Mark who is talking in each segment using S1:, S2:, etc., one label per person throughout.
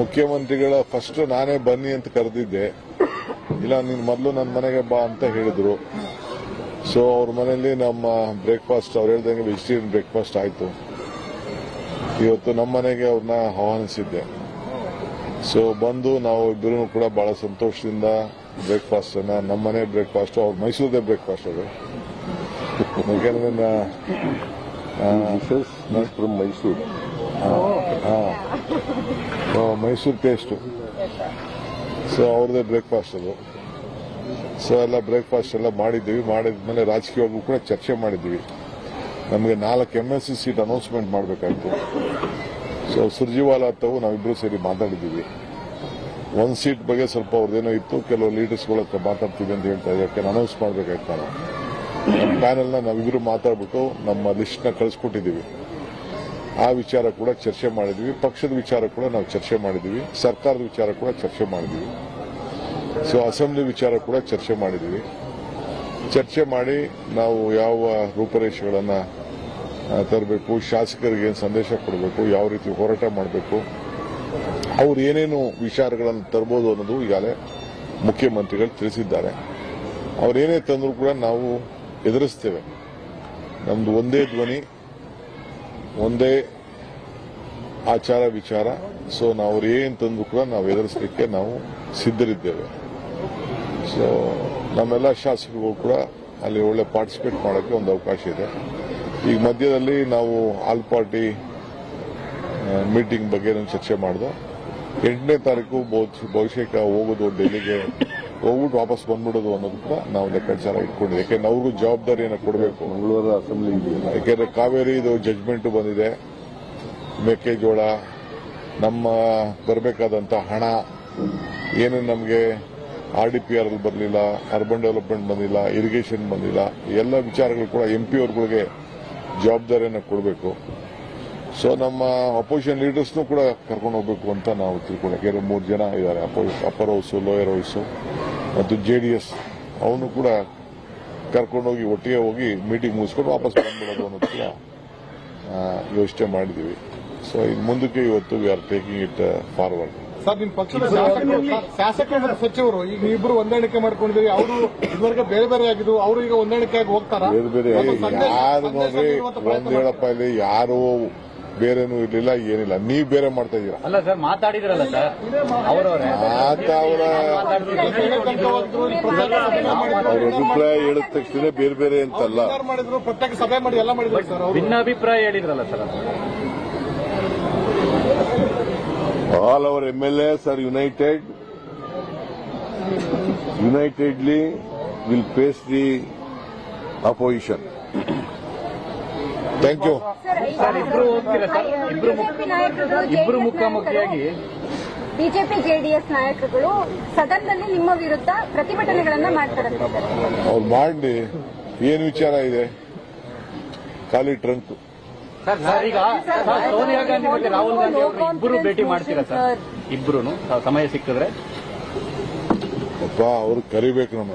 S1: ಮುಖ್ಯಮಂತ್ರಿಗಳ ಫಸ್ಟ್ ನಾನೇ ಬನ್ನಿ ಅಂತ ಕರೆದಿದ್ದೆ. ಇಲ್ಲ ನೀನು ಮೊದಲು ನನ್ನ ಮನೆಗೆ ಬಾ ಅಂತ ಹೇಳಿದ್ರು. ಸೊ ಅವ್ರ ಮನೆಯಲ್ಲಿ ನಮ್ಮ ಬ್ರೇಕ್ಫಾಸ್ಟ್ ಅವ್ರು ಹೇಳ್ದಂಗೆ ವೆಜಿಟೇರಿಯನ್ ಬ್ರೇಕ್ಫಾಸ್ಟ್ ಆಯ್ತು. ಇವತ್ತು ನಮ್ಮ ಮನೆಗೆ ಅವ್ರನ್ನ ಆಹ್ವಾನಿಸಿದ್ದೆ. ಸೊ ಬಂದು ನಾವು ಇಬ್ಬರೂ ಕೂಡ ಬಹಳ ಸಂತೋಷದಿಂದ ಬ್ರೇಕ್ಫಾಸ್ಟ್ ಅನ್ನ ನಮ್ಮ ಮನೆ ಬ್ರೇಕ್ಫಾಸ್ಟ್ ಅವ್ರ ಮೈಸೂರದೇ ಬ್ರೇಕ್ಫಾಸ್ಟ್ ಅದು. ಯಾಕಂದ್ರೆ
S2: ಫ್ರಮ್ ಮೈಸೂರು
S1: ಆ, ಮೈಸೂರು ಟೇಸ್ಟು ಸೊ ಅವ್ರದೇ ಬ್ರೇಕ್ಫಾಸ್ಟ್ ಅದು. ಸೊ ಎಲ್ಲ ಬ್ರೇಕ್ಫಾಸ್ಟ್ ಎಲ್ಲ ಮಾಡಿದ್ದೀವಿ. ಮಾಡಿದ್ಮೇಲೆ ರಾಜಕೀಯವಾಗೂ ಕೂಡ ಚರ್ಚೆ ಮಾಡಿದ್ದೀವಿ. ನಮಗೆ ನಾಲ್ಕು M S C seat announcement ಮಾಡಬೇಕಾಯ್ತು. So Surjewala ತಾವು ನಾವಿಬ್ರು ಸೇರಿ ಮಾತಾಡಿದ್ದೀವಿ. ಒಂದು ಸೀಟ್ ಬಗ್ಗೆ ಸ್ವಲ್ಪ ಅವ್ರದ್ದೇನೋ ಇತ್ತು. ಕೆಲವು ಲೀಡರ್ಸ್ಗಳ ಹತ್ರ ಮಾತಾಡ್ತೀವಿ ಅಂತ ಹೇಳ್ತಾ ಇದ್ದಾರೆ. ಅನೌನ್ಸ್ ಮಾಡಬೇಕಾಯ್ತು ನಾವು ಪ್ಯಾನೆಲ್ನ ನಾವಿಬ್ರು ಮಾತಾಡ್ಬಿಟ್ಟು ನಮ್ಮ ಲಿಸ್ಟ್ನ ಕಳಿಸ್ಕೊಟ್ಟಿದ್ದೀವಿ. ಆ ವಿಚಾರ ಕೂಡ ಚರ್ಚೆ ಮಾಡಿದ್ವಿ. ಪಕ್ಷದ ವಿಚಾರ ಕೂಡ ನಾವು ಚರ್ಚೆ ಮಾಡಿದ್ವಿ. ಸರ್ಕಾರದ ವಿಚಾರ ಕೂಡ ಚರ್ಚೆ ಮಾಡಿದ್ವಿ. ಸೊ ಅಸೆಂಬ್ಲಿ ವಿಚಾರ ಕೂಡ ಚರ್ಚೆ ಮಾಡಿದ್ವಿ. ಚರ್ಚೆ ಮಾಡಿ ನಾವು ಯಾವ ರೂಪರೇಷೆಗಳನ್ನು ತರಬೇಕು, ಶಾಸಕರಿಗೆ ಏನು ಸಂದೇಶ ಕೊಡಬೇಕು, ಯಾವ ರೀತಿ ಹೋರಾಟ ಮಾಡಬೇಕು, ಅವ್ರು ಏನೇನು ವಿಚಾರಗಳನ್ನು ತರಬಹುದು ಅನ್ನೋದು ಈಗಾಗಲೇ ಮುಖ್ಯಮಂತ್ರಿಗಳು ತಿಳಿಸಿದ್ದಾರೆ. ಅವರೇನೇ ತಂದರೂ ಕೂಡ ನಾವು ಎದುರಿಸ್ತೇವೆ. ನಮ್ದು ಒಂದೇ ಧ್ವನಿ ಒಂದೇ ಆಚಾರ ವಿಚಾರ. ಸೊ ನಾವು ಏನ್ ತಂದು ಕೂಡ ನಾವು ಎದುರಿಸಲಿಕ್ಕೆ ನಾವು ಸಿದ್ಧರಿದ್ದೇವೆ. ಸೊ ನಮ್ಮೆಲ್ಲ ಶಾಸಕರುಗಳು ಕೂಡ ಅಲ್ಲಿ ಒಳ್ಳೆ ಪಾರ್ಟಿಸಿಪೇಟ್ ಮಾಡೋಕ್ಕೆ ಒಂದು ಅವಕಾಶ ಇದೆ. ಈಗ ಮಧ್ಯದಲ್ಲಿ ನಾವು ಆಲ್ ಪಾರ್ಟಿ ಮೀಟಿಂಗ್ ಬಗ್ಗೆ ಚರ್ಚೆ ಮಾಡಿದೆ. ಎಂಟನೇ ತಾರೀಕು ಬಹು- ಬಹುಶಃ ಹೋಗೋದು ಡೆಲ್ಲಿಗೆ ಹೋಗ್ಬಿಟ್ಟು ವಾಪಸ್ ಬಂದ್ಬಿಡೋದು ಅನ್ನೋದು ಕೂಡ ನಾವು ಲೆಕ್ಕಾಚಾರ ಇಟ್ಕೊಂಡಿದ್ದೆ ಯಾಕೆಂದ್ರೆ ಅವ್ರಿಗೂ ಜವಾಬ್ದಾರಿಯನ್ನು ಕೊಡಬೇಕು.
S2: ಮಂಗಳವಾರ ಅಸೆಂಬ್ಲಿ
S1: ಯಾಕೆಂದ್ರೆ ಕಾವೇರಿ ಇದು ಜಜ್ಮೆಂಟ್ ಬಂದಿದೆ. ಮೆಕ್ಕೆಜೋಳ ನಮ್ಮ ಬರಬೇಕಾದಂತ ಹಣ ಏನು ನಮಗೆ ಆರ್ ಡಿ ಪಿ ಆರ್ ಅಲ್ಲಿ ಬರಲಿಲ್ಲ ಅರ್ಬನ್ ಡೆವಲಪ್ಮೆಂಟ್ ಬಂದಿಲ್ಲ ಇರಿಗೇಷನ್ ಬಂದಿಲ್ಲ ಎಲ್ಲ ವಿಚಾರಗಳು ಕೂಡ ಎಂಪಿ ಅವ್ರಗಳಿಗೆ ಜವಾಬ್ದಾರಿಯನ್ನು ಕೊಡಬೇಕು. ಸೊ ನಮ್ಮ ಅಪೋಸಿಷನ್ ಲೀಡರ್ಸ್ನು ಕೂಡ ಕರ್ಕೊಂಡು ಹೋಗ್ಬೇಕು ಅಂತ ನಾವು ತಿಳ್ಕೊಂಡು ಎರಡು ಮೂರು ಜನ ಇದ್ದಾರೆ. ಅಪ್ಪರ್ ಹೌಸ್ ಲೋಯರ್ ಹೌಸ್ ಮತ್ತು ಜೆ ಡಿ ಎಸ್ ಅವನು ಕೂಡ ಕರ್ಕೊಂಡೋಗಿ ಒಟ್ಟಿಗೆ ಹೋಗಿ ಮೀಟಿಂಗ್ ಮುಗಿಸ್ಕೊಂಡು ವಾಪಸ್ ಬಂದ್ಬಿಡೋದು ಅನ್ನೋದು ಕೂಡ ಯೋಚನೆ ಮಾಡಿದೀವಿ ಸೊ ಇದು ಮುಂದಕ್ಕೆ ಇವತ್ತು we are taking it
S3: forward sir ಪಕ್ಷದ ಮತ್ತು ಸಚಿವರು ಈಗ ಇಬ್ಬರು ಹೊಂದಾಣಿಕೆ ಮಾಡ್ಕೊಂಡಿದ್ದೀರಿ. ಅವರು ಇದುವರೆಗೆ ಬೇರೆ ಬೇರೆ ಆಗಿದ್ರು ಅವರು ಈಗ ಹೊಂದಾಣಿಕೆ ಆಗಿ ಹೋಗ್ತಾರ?
S1: ಬೇರೆ ಬೇರೆ ಯಾರು ನೋಡ್ರಿ ಒಂದ್ ಹೇಳಪ್ಪ ಇಲ್ಲಿ ಯಾರು ಬೇರೆನೂ ಇರಲಿಲ್ಲ ಏನಿಲ್ಲ. ನೀವ್ ಬೇರೆ ಮಾಡ್ತಾ ಇದ್ದೀರಾ?
S4: ಅಲ್ಲ ಸರ್ ಮಾತಾಡಿದ್ರಲ್ಲ ಸರ್? ಅವರವರೇ.
S1: ಆತ ಅವರ ಅವ್ರ ಅಭಿಪ್ರಾಯ ಹೇಳಿದ ತಕ್ಷಣ ಬೇರೆ ಬೇರೆ ಅಂತಲ್ಲ.
S3: ಮಾಡಿದ್ರು ಪ್ರತ್ಯೇಕ ಸಭೆ ಮಾಡಿ ಎಲ್ಲ ಮಾಡಿದ್ರು ಸರ್ ಅವರು.
S4: ಭಿನ್ನಾಭಿಪ್ರಾಯ ಹೇಳಿದ್ರಲ್ಲ ಸರ್ ಅದು.
S2: M L S are united unitedly will face the opposition.
S1: Thank you
S4: sir ಇಬ್ರು ಹೋಗ್ತೀರಾ ಸರ್? ಇಬ್ರು ಮುಖ- ಇಬ್ರು ಮುಖಾಮುಖಿಯಾಗಿ?
S5: ಬಿಜೆಪಿ ಜೆಡಿಎಸ್ ನಾಯಕರುಗಳು ಸದನದಲ್ಲಿ ನಿಮ್ಮ ವಿರುದ್ಧ ಪ್ರತಿಭಟನೆಗಳನ್ನ ಮಾಡ್ತಾರೆ.
S1: ಅವ್ರು ಮಾಡಿ ಏನ್ ವಿಚಾರ ಇದೆ? ಖಾಲಿ ಟ್ರಂಕ್
S4: ಸರ್ ಈಗ ಸೋನಿಯಾ ಗಾಂಧಿ ಮತ್ತೆ ರಾಹುಲ್ ಗಾಂಧಿ ಅವರು ಇಬ್ರು ಭೇಟಿ ಮಾಡ್ತೀರಾ ಸರ್? ಇಬ್ರು ಸಮಯ ಸಿಕ್ಕಿದ್ರೆ?
S1: ಅಪ್ಪ ಅವ್ರು ಕರಿಬೇಕು ನಮ್ಮ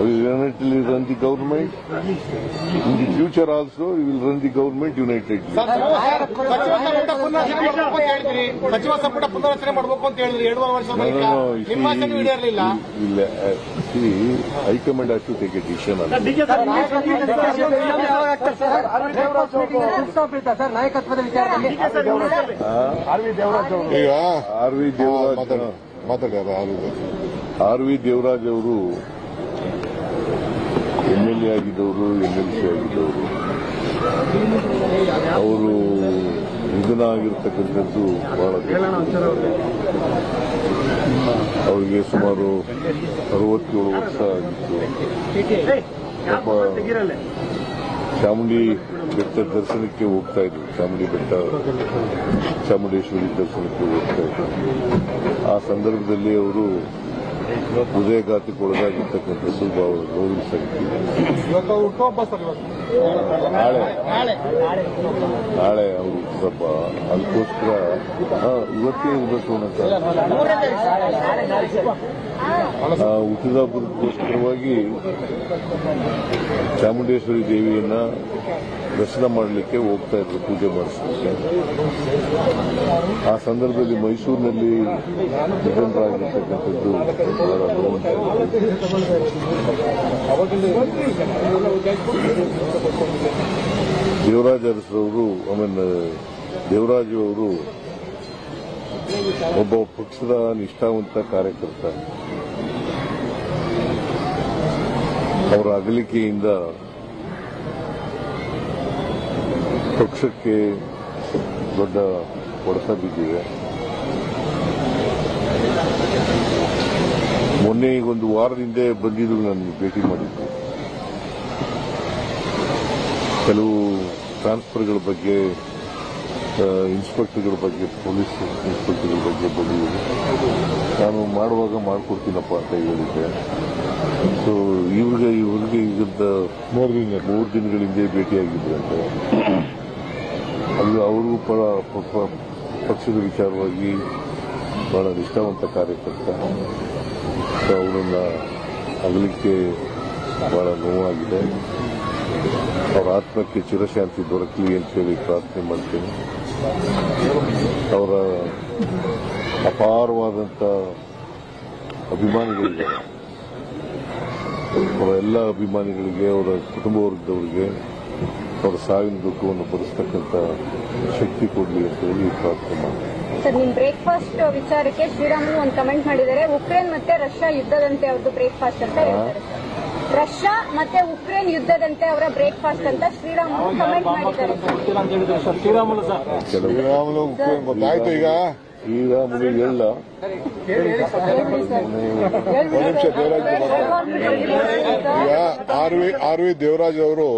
S2: unitedly run the government. In the future also, we will run the government unitedly.
S3: ಸಚಿವ ಸಂಪುಟ ಪುನರ್ರಚನೆ ಮಾಡಬೇಕು ಅಂತ ಹೇಳಿದ್ರಿ ಎರಡೂವರೆ ವರ್ಷ
S2: uh, Command has to take a decision on this.
S1: ಈಗ
S2: ಆರ್ ವಿ ದೇವರಾಜ್
S1: ಮಾತಾಡ ಮಾತಾಡ್ಯಾರ ಯಾರು
S2: ಆರ್ ವಿ ದೇವರಾಜ್ ಅವರು ಎಂ ಎಲ್ ಎ ಆಗಿದ್ದವರು ಎಂ ಎಲ್ ಸಿ ಆಗಿದ್ದವರು, ಅವರು ನಿಧನ ಆಗಿರ್ತಕ್ಕಂಥದ್ದು ಬಹಳ ಅವರಿಗೆ ಸುಮಾರು ಅರವತ್ತೇಳು ವರ್ಷ ಆಗಿತ್ತು. ಒಬ್ಬ ಚಾಮುಂಡಿ ಬೆಟ್ಟ ದರ್ಶನಕ್ಕೆ ಹೋಗ್ತಾ ಇದ್ರು. ಚಾಮುಂಡಿ ಬೆಟ್ಟ, ಚಾಮುಂಡೇಶ್ವರಿ ದರ್ಶನಕ್ಕೆ ಹೋಗ್ತಾ ಇದ್ರು. ಆ ಸಂದರ್ಭದಲ್ಲಿ ಅವರು ಹೃದಯಘಾತಕ್ಕೆ ಒಳಗಾಗಿರ್ತಕ್ಕಂಥದ್ದು ಬಹಳ ಗೌರವಿಸಲಿಕ್ಕೆ
S3: ಇವತ್ತು ಅವ್ರು ಹುಟ್ಟುಹಬ್ಬ ಸರ್ ಇವತ್ತು
S2: ನಾಳೆ. ನಾಳೆ. ಅವರು ಸ್ವಲ್ಪ ಅದಕ್ಕೋಸ್ಕರ ಇವತ್ತೇ ಇರಬೇಕು ಅನ್ನೋ ಆ ಹುಟ್ಟಿದಬ್ಬದಕ್ಕೋಸ್ಕರವಾಗಿ ಚಾಮುಂಡೇಶ್ವರಿ ದೇವಿಯನ್ನ ದರ್ಶನ ಮಾಡಲಿಕ್ಕೆ ಹೋಗ್ತಾ ಇದ್ರು ಪೂಜೆ ಮಾಡಿಸಲಿಕ್ಕೆ ಆ ಸಂದರ್ಭದಲ್ಲಿ ಮೈಸೂರಿನಲ್ಲಿ ನಿಧನರಾಗಿರ್ತಕ್ಕಂಥದ್ದು. ದೇವರಾಜ ಅರಸರವರು ಆಮೇಲೆ ದೇವರಾಜು ಅವರು ಒಬ್ಬ ಪಕ್ಷದ ನಿಷ್ಠಾವಂತ ಕಾರ್ಯಕರ್ತ ಅವರ ಅಗಲಿಕೆಯಿಂದ ಪಕ್ಷಕ್ಕೆ ದೊಡ್ಡ ಹೊಡೆತ ಬಿದ್ದಿದೆ. ಮೊನ್ನೆ ಈಗ ಒಂದು ವಾರದಿಂದ ಹಿಂದೆ ಬಂದಿದ್ರು ನಾನು ಭೇಟಿ ಮಾಡಿದ್ದು ಕೆಲವು ಟ್ರಾನ್ಸ್ಫರ್ಗಳ ಬಗ್ಗೆ ಇನ್ಸ್ಪೆಕ್ಟರ್ಗಳ ಬಗ್ಗೆ ಪೊಲೀಸ್ ಇನ್ಸ್ಪೆಕ್ಟರ್ಗಳ ಬಗ್ಗೆ ಬಂದಿದ್ದೀನಿ. ನಾನು ಮಾಡುವಾಗ ಮಾಡಿಕೊಡ್ತೀನಪ್ಪ ಅಂತ ಹೇಳಿದ್ದೆ. ಸೊ ಇವ್ರಿಗೆ ಇವ್ರಿಗೆ ಈಗಿದ್ದ
S1: ಮೂರು ದಿನ.
S2: ಮೂರು ದಿನಗಳಿಂದ ಭೇಟಿಯಾಗಿದ್ದೆ ಭೇಟಿಯಾಗಿದ್ರಂತೆ ಅದು ಅವರು ಪರ ಪಕ್ಷದ ವಿಚಾರವಾಗಿ ಬಹಳ ನಿಷ್ಠಾವಂತ ಕಾರ್ಯಕರ್ತ. ಅವರನ್ನ ಅಗಲಿಕ್ಕೆ ಬಹಳ ನೋವಾಗಿದೆ. ಅವರ ಆತ್ಮಕ್ಕೆ ಚಿರಶಾಂತಿ ದೊರಕಲಿ ಅಂತ ಹೇಳಿ ಪ್ರಾರ್ಥನೆ ಮಾಡ್ತೇನೆ. ಅವರ ಅಪಾರವಾದಂಥ ಅಭಿಮಾನಿಗಳಿದ್ದಾರೆ ಅವರ ಎಲ್ಲ ಅಭಿಮಾನಿಗಳಿಗೆ, ಅವರ ಕುಟುಂಬ ವರ್ಗದವರಿಗೆ ಅವರ ಸಾವಿನ ದುಃಖವನ್ನು ಭರಿಸ್ತಕ್ಕಂಥ ಶಕ್ತಿ ಕೊಡಲಿ ಅಂತ ಹೇಳಿ ಪ್ರಾರ್ಥನೆ ಮಾಡ್ತೀನಿ
S5: ಸರ್ ನಿಮ್ ಬ್ರೇಕ್ಫಾಸ್ಟ್ ವಿಚಾರಕ್ಕೆ ಶ್ರೀರಾಮುಲು ಒಂದು ಕಮೆಂಟ್ ಮಾಡಿದ್ದಾರೆ. ಉಕ್ರೇನ್ ಮತ್ತೆ ರಷ್ಯಾ ಯುದ್ಧದಂತೆ ಅವರದು ಬ್ರೇಕ್ಫಾಸ್ಟ್ ಅಂತ ಹೇಳ್ತಾರೆ ರಷ್ಯಾ ಮತ್ತೆ ಉಕ್ರೇನ್ ಯುದ್ಧದಂತೆ ಅವರ ಬ್ರೇಕ್ಫಾಸ್ಟ್ ಅಂತ ಶ್ರೀರಾಮುಲು ಕಮೆಂಟ್ ಮಾಡಿದ್ದಾರೆ
S1: ಶ್ರೀರಾಮುಲು ಉಪಯೋಗ ಗೊತ್ತಾಯ್ತು ಈಗ? ನಿಮಿಷ ದೇವರಾಜ್ ಈಗ R V R V Devaraj ಅವರು